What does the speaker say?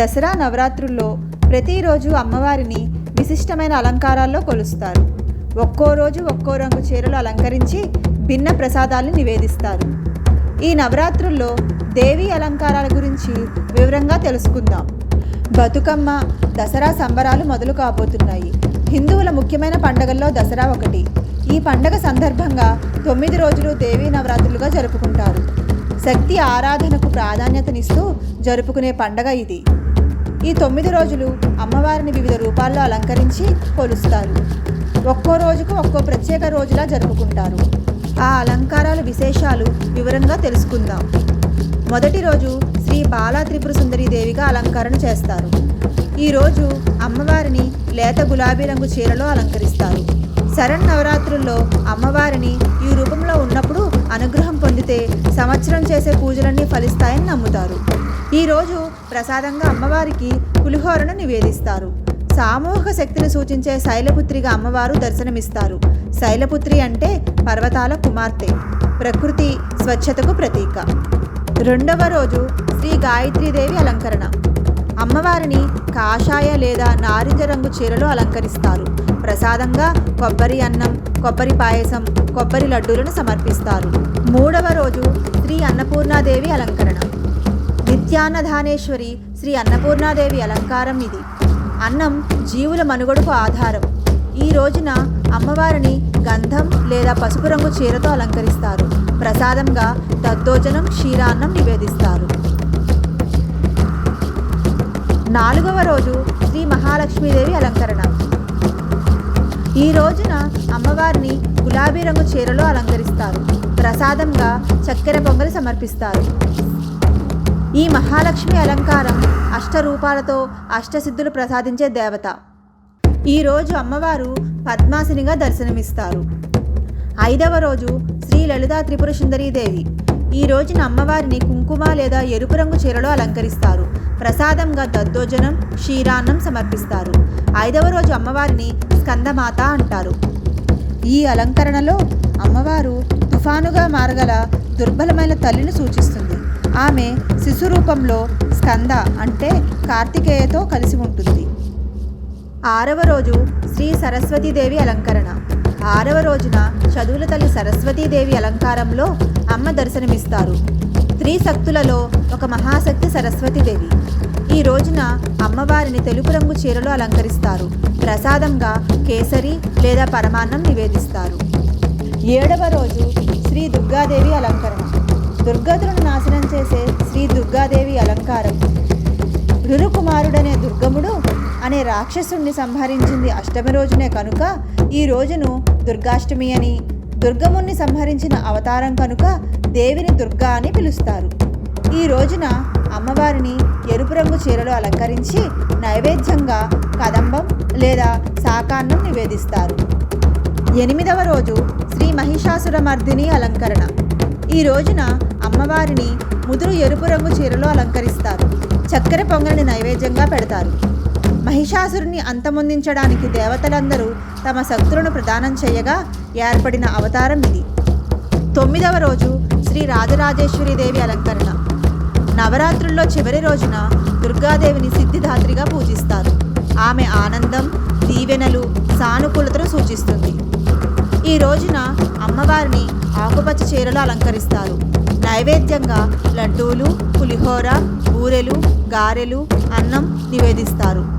దసరా నవరాత్రుల్లో ప్రతిరోజు అమ్మవారిని విశిష్టమైన అలంకారాల్లో కొలుస్తారు. ఒక్కో రోజు ఒక్కో రంగు చీరలు అలంకరించి భిన్న ప్రసాదాలు నివేదిస్తారు. ఈ నవరాత్రుల్లో దేవి అలంకారాల గురించి వివరంగా తెలుసుకుందాం. బతుకమ్మ దసరా సంబరాలు మొదలు కాబోతున్నాయి. హిందువుల ముఖ్యమైన పండగల్లో దసరా ఒకటి. ఈ పండగ సందర్భంగా తొమ్మిది రోజులు దేవీ నవరాత్రులుగా జరుపుకుంటారు. శక్తి ఆరాధనకు ప్రాధాన్యతనిస్తూ జరుపుకునే పండగ ఇది. ఈ తొమ్మిది రోజులు అమ్మవారిని వివిధ రూపాల్లో అలంకరించి కొలుస్తారు. ఒక్కో రోజుకు ఒక్కో ప్రత్యేక రోజులా జరుపుకుంటారు. ఆ అలంకారాల విశేషాలు వివరంగా తెలుసుకుందాం. మొదటి రోజు శ్రీ బాలా త్రిపుర సుందరి దేవిగా అలంకరణ చేస్తారు. ఈరోజు అమ్మవారిని లేత గులాబీ రంగు చీరలో అలంకరిస్తారు. శరణ్ నవరాత్రుల్లో అమ్మవారిని ఈ రూపంలో ఉన్నప్పుడు అనుగ్రహం పొందితే సంవత్సరం చేసే పూజలన్నీ ఫలిస్తాయని నమ్ముతారు. ఈరోజు ప్రసాదంగా అమ్మవారికి పులిహోరను నివేదిస్తారు. సామూహిక శక్తిని సూచించే శైలపుత్రిగా అమ్మవారు దర్శనమిస్తారు. శైలపుత్రి అంటే పర్వతాల కుమార్తె. ప్రకృతి స్వచ్ఛతకు ప్రతీక. రెండవ రోజు శ్రీ గాయత్రీదేవి అలంకరణ. అమ్మవారిని కాషాయ లేదా నారింజ రంగు చీరలు అలంకరిస్తారు. ప్రసాదంగా కొబ్బరి అన్నం కొబ్బరి పాయసం కొబ్బరి లడ్డూలను సమర్పిస్తారు. మూడవ రోజు శ్రీ అన్నపూర్ణాదేవి అలంకరణ. నిత్యాన్నధానేశ్వరి శ్రీ అన్నపూర్ణాదేవి అలంకారం ఇది. అన్నం జీవుల మనుగడకు ఆధారం. ఈ రోజున అమ్మవారిని గంధం లేదా పసుపు రంగు చీరతో అలంకరిస్తారు. ప్రసాదంగా దద్దోజనం క్షీరాన్నం నివేదిస్తారు. నాలుగవ రోజు శ్రీ మహాలక్ష్మీదేవి అలంకరణ. ఈ రోజున అమ్మవారిని గులాబీ రంగు చీరలో అలంకరిస్తారు. ప్రసాదంగా చక్కెర పొంగలి సమర్పిస్తారు. ఈ మహాలక్ష్మి అలంకారం అష్టరూపాలతో అష్టసిద్ధులు ప్రసాదించే దేవత. ఈరోజు అమ్మవారు పద్మాసినిగా దర్శనమిస్తారు. ఐదవ రోజు శ్రీ లలితా త్రిపుర సుందరీదేవి ఈ రోజున అమ్మవారిని కుంకుమ లేదా ఎరుపు రంగు చీరలో అలంకరిస్తారు. ప్రసాదంగా దద్దోజనం క్షీరాన్నం సమర్పిస్తారు. ఐదవ రోజు అమ్మవారిని స్కందమాత అంటారు. ఈ అలంకరణలో అమ్మవారు తుఫానుగా మారగల దుర్బలమైన తల్లిని సూచిస్తుంది. ఆమె శిశు రూపంలో స్కంద అంటే కార్తికేయతో కలిసి ఉంటుంది. ఆరవ రోజు శ్రీ సరస్వతీదేవి అలంకరణ. ఆరవ రోజున చదువుల తల్లి సరస్వతీదేవి అలంకారంలో అమ్మ దర్శనమిస్తారు. స్త్రీ శక్తులలో ఒక మహాశక్తి సరస్వతీదేవి. ఈ రోజున అమ్మవారిని తెలుపు రంగు చీరలో అలంకరిస్తారు. ప్రసాదంగా కేసరి లేదా పరమాన్నం నివేదిస్తారు. ఏడవ రోజు శ్రీ దుర్గాదేవి అలంకరణ. దుర్గతులను నాశనం చేసే శ్రీ దుర్గాదేవి అలంకారం. రురుకుమారుడనే దుర్గముడు అనే రాక్షసుణ్ణి సంహరించింది అష్టమి రోజునే కనుక ఈ రోజును దుర్గాష్టమి అని దుర్గముణ్ణి సంహరించిన అవతారం కనుక దేవిని దుర్గా అని పిలుస్తారు. ఈ రోజున అమ్మవారిని ఎరుపు రంగు చీరలో అలంకరించి నైవేద్యంగా కదంబం లేదా సాకాన్నం నివేదిస్తారు. ఎనిమిదవ రోజు శ్రీ మహిషాసురమర్దిని అలంకరణ. ఈ రోజున అమ్మవారిని ముదురు ఎరుపు రంగు చీరలో అలంకరిస్తారు. చక్కెర పొంగల్ని నైవేద్యంగా పెడతారు. మహిషాసురుని అంతమొందించడానికి దేవతలందరూ తమ శక్తులను ప్రదానం చేయగా ఏర్పడిన అవతారం ఇది. తొమ్మిదవ రోజు శ్రీ రాజరాజేశ్వరి దేవి అలంకరణ. నవరాత్రుల్లో చివరి రోజున దుర్గాదేవిని సిద్ధిదాత్రిగా పూజిస్తారు. ఆమె ఆనందం దీవెనలు సానుకూలతను సూచిస్తుంది. ఈ రోజున అమ్మవారిని ఆకుపచ్చ చీరలు అలంకరిస్తారు. నైవేద్యంగా లడ్డూలు పులిహోర బూరెలు గారెలు అన్నం నివేదిస్తారు.